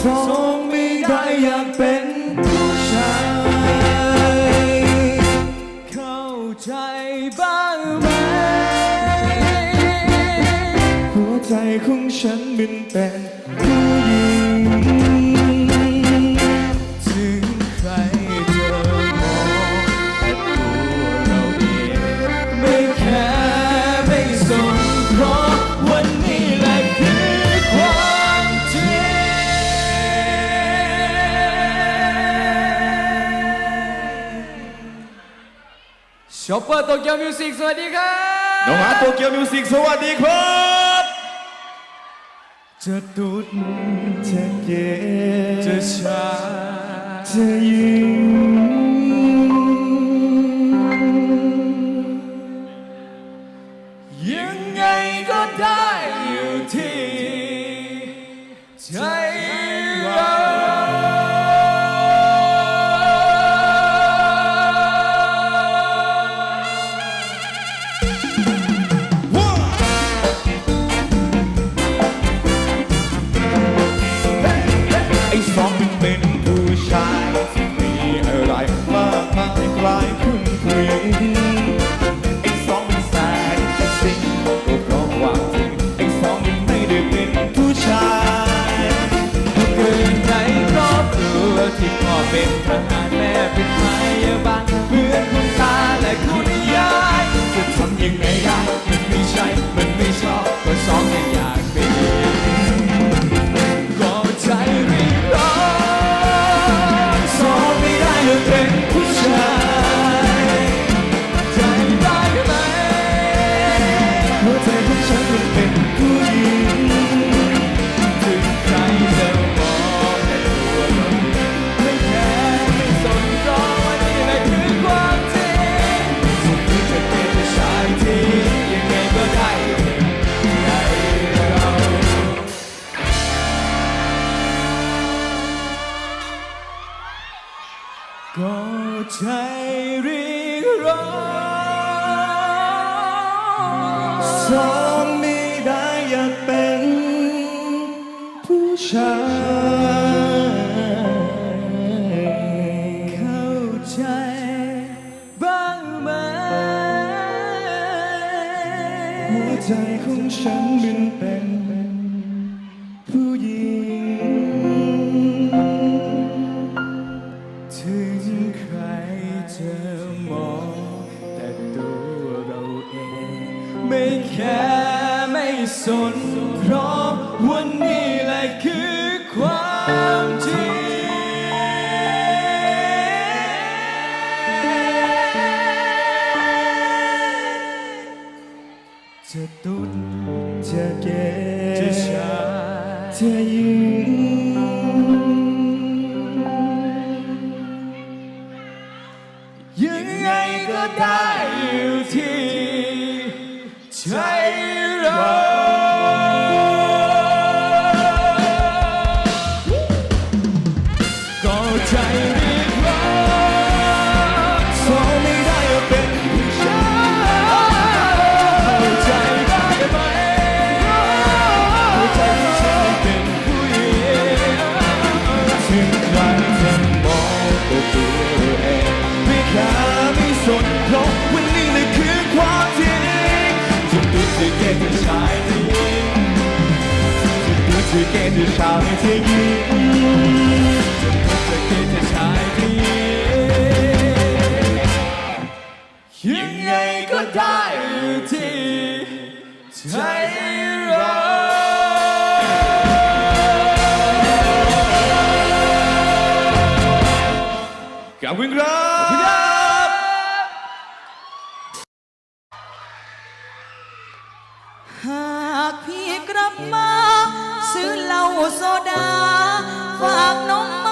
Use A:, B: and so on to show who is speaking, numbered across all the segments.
A: ทรงไม่ได้อยากเป็นผู้ชาย เข้าใจบ้างไหม หัวใจของฉันมันเป็น ชอปเปอร์โตเกียวมิวสิกสวัสดีครับ
B: น้องหาโตเกียวมิวสิกสวัสดีครับ
A: จะดุดจะเกจะช้าจะยืน ร้องไม่ได้อยากเป็นผู้ชายเข้าใจบ้างไหมหัวใจของฉัน จะเก็บจะใยืน จะชาวไม่ธอยิ้มจะคิดจะคิดจะใช้ที่ยังไงก็ได้ที่ใจเรา
B: ขอบคุณครับ
C: หาากพี่กลับมา ซื้อเหล้าโซดา ฝากน้มา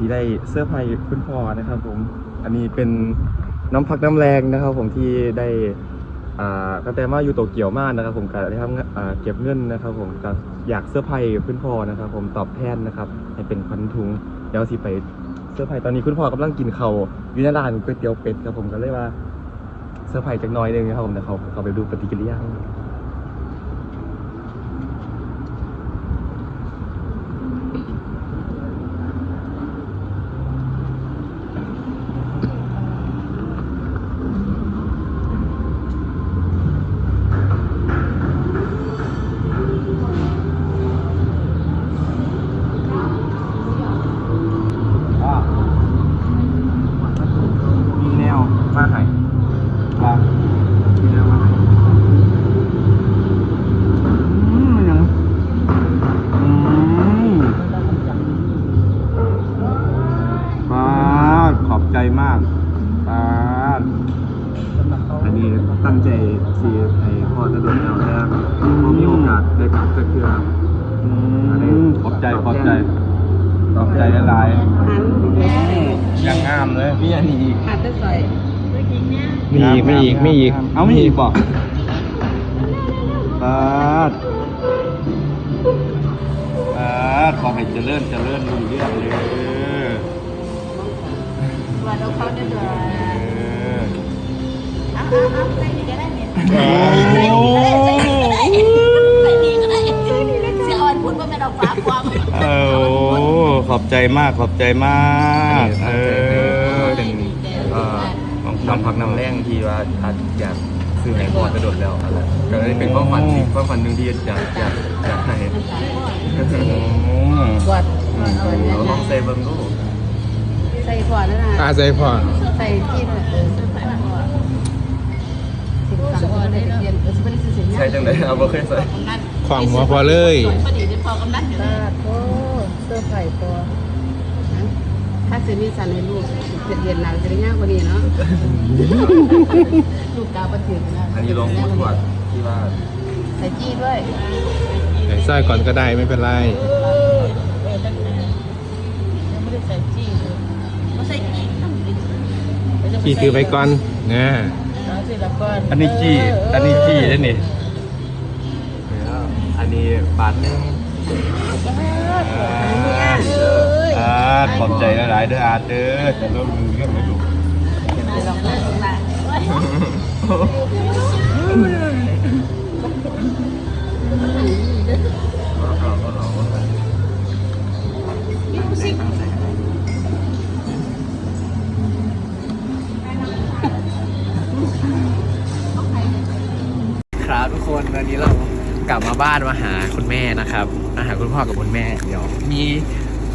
D: สีได้เสื้อร์ไผ่คุณพ่อนะครับผมอันนี้เป็นน้ำพักน้ำแรงนะครับ ผมที่ได้อ่าตั้งแต่มาอยู่โตเกียวมากนะครับ ผมก็ได้ทำเก็บเงินนะครับ ผมก็อยากเสื้อร์ไผ่คุณพ่อนะครับ ผมตอบแทนนะครับ ให้เป็นพันถุงเดี๋ยวสิไปเสื้อร์ไผ่ตอนนี้คุณพ่อกำลังกินเขาวอยู่ในร้านก๋วยเตี๋ยวเป็ดครับผมก็เลยว่าเสื้อร์ไผ่จักน้อยหนึงนะครับผมแต่เขาเขาไปดูปฏิกิริยา มีแนวมาให้ว่ามีแนวมาให้อืมยังอืมป้าดขอบใจมากป้าดอันนี้ ตั้งใจที่ให้พ่อจะโดนเอาแล้วพอมีโอกาสได้กลับก็คืออืมขอบใจขอบใจขอบใจหลายๆยังงามเลยมีอันนี้อีก
E: ขาดได้ใส่
D: มีอีกมีอีกมีอีกเอามีอีกบอกปาดปาดขอให้เจริญเจริญรุ่งเรืองเลย
E: ว่าเราเขาได้ด้วย
D: เออ
E: อ้าวอ้าวอ้าวใส่ดีก็ได้เนี่ยใส่ดีก็ได้ใส่ดีก็ได้ใส่ดีก็ได้เสียอ่อนพูดว่า
D: เออขอบใจมากขอบใจมากเออเป็นเอ่อน้ำพักน้ำแรงที่ว่าอาจอยากซื้อให้พ่อกระโดดแล้วอะไรก็เลยเป็นความฝันที่ความฝันหนึ่งที่อยากอยากอยากให้อืม
E: กดเอาเนี่ย
D: ลองเซเบิ้งดู
E: ใส่ก่อนนะนะ
F: อาใจพอ
E: ใส่ที่ สิบสามได้เนเออสิบได้สิบสี่
D: ใช่จังเลยเอาบ่เคยใส่
F: ของหัวพอเลย
E: พอดีพอกำนันอยู่เลยโอ้เสื้อไผ่ตัวถ้าจะมีสันให้ลูกเรียนหนักจะได้ยากกว่านี้เนาะลูกกาประถึงนะ
D: อันนี้ลงพูดว่าที่ว่า
E: ใส่จี้ด้วย
F: ใส่สร้อยก่อนก็ได้ไม่เป็นไร
E: ยังไม่ได้ใส่จี้เลยไม่ใส่จี้ต้องดิ
F: พี่ถือไปก่อนนะ
E: เอาสิ ละก่อน
D: อันนี้จี้ อันนี้จี้ได้นี่อันนี้บาทหนึงอ่าขอบใจหลายๆเด้ออาเด้อแต่เราลืมเรื่องไม่ถูก
E: ลอ
G: บมาบ้านมาหาคุณแม่นะครับ มาหาคุณพ่อกับคุณแม่ เดี๋ยว มี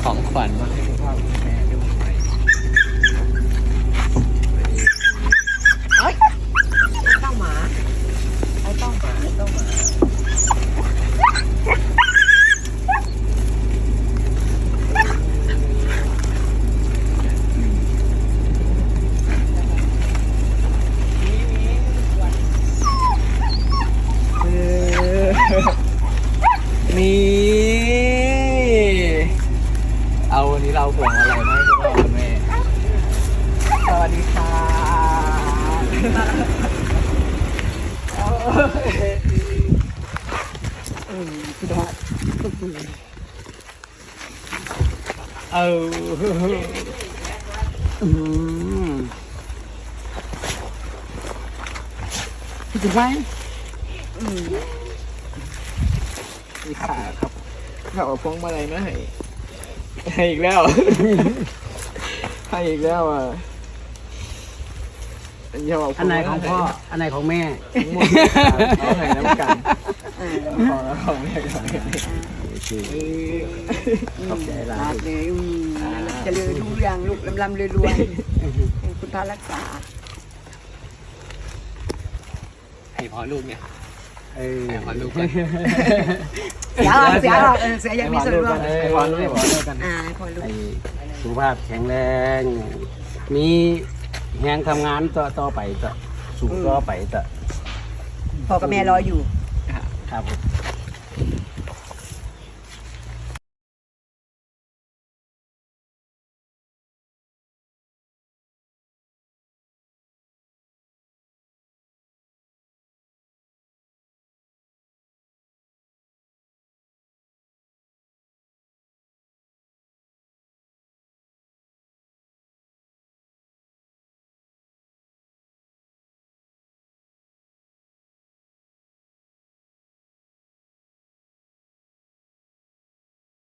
G: ของขวัญมาให้คุณพ่อกับคุณแม่ด้วยเอ้ยต้องหมาไอ้ต้องหมาไอ้ต้องหมานี่เอาวันนี้เราพวงอะไรมาให้คุณพ่อคุณแม่สวัสดีค่ะ เอาอืมพี่จะไปมีขาครับขาเอาพวงมาลัยมาให้ให้อีกแล้ว ให้อีกแล้วอะ
H: อันไหนของพ่อ อันไหนของแม่
D: เอาไหนน้ำกัน
H: เออ
D: ของของแม่ของแม่
H: ขอบใจหลา
I: ลายเลยอืมเจะเลือทุกอย่างลูกลำลำรวยๆให้คุณพระรักษา
G: ให้พอลูกเนี่ย
H: เออ
G: ให้พอลูกก่อน
I: เสียเสียเออเสียยังมีส่วนร่วม
H: เออพอรู้พอรู้กัน
I: อ่าพอลูก
H: ไอ้สุขภาพแข็งแรง มี แหงทำงานต่อต่อไปต่อสู่ต่อไปต่อ
I: พ่อกับแม่รออยู่
H: ครับผม